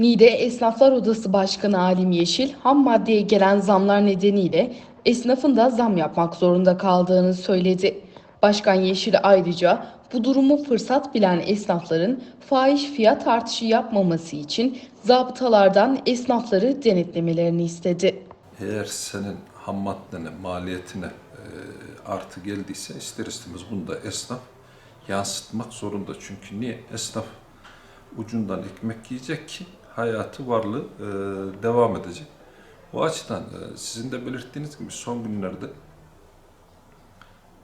Niğde Esnaflar Odası Başkanı Alim Yeşil, ham maddeye gelen zamlar nedeniyle esnafın da zam yapmak zorunda kaldığını söyledi. Başkan Yeşil ayrıca bu durumu fırsat bilen esnafların fahiş fiyat artışı yapmaması için zabıtalardan esnafları denetlemelerini istedi. Eğer senin ham maddene, maliyetine e, artı geldiyse ister istemez bunu da esnaf yansıtmak zorunda. Çünkü niye? Esnaf ucundan ekmek yiyecek ki hayatı, varlığı e, devam edecek. O açıdan e, sizin de belirttiğiniz gibi son günlerde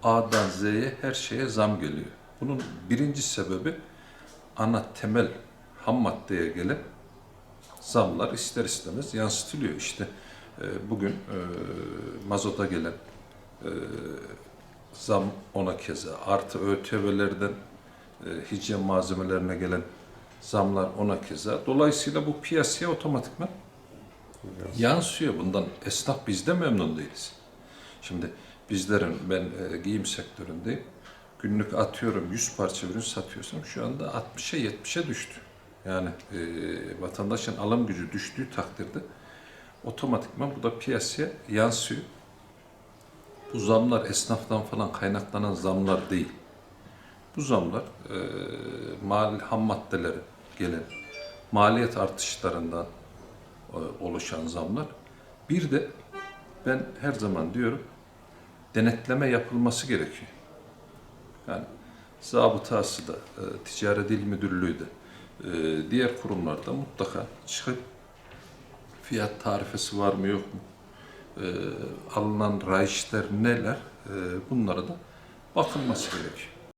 A'dan Z'ye her şeye zam geliyor. Bunun birinci sebebi ana temel ham maddeye gelen zamlar ister istemez yansıtılıyor. İşte e, bugün e, mazota gelen e, zam ona keza artı ÖTV'lerden e, hijyen malzemelerine gelen zamlar ona keza. Dolayısıyla bu piyasaya otomatikman yansıyor. Bundan esnaf biz de memnun değiliz. Şimdi bizlerin ben e, giyim sektöründeyim. Günlük atıyorum 100 parça ürün satıyorsam şu anda 60'a 70'e düştü. Yani e, vatandaşın alım gücü düştüğü takdirde otomatikman bu da piyasaya yansıyor. Bu zamlar esnaftan falan kaynaklanan zamlar değil. Bu zamlar e, mal ham maddelere gelen maliyet artışlarından e, oluşan zamlar. Bir de ben her zaman diyorum denetleme yapılması gerekiyor. Yani zabıtası da, e, ticaret il müdürlüğü de, e, diğer kurumlarda mutlaka çıkıp fiyat tarifesi var mı yok mu, e, alınan rayişler neler, e, bunlara da bakılması gerekiyor.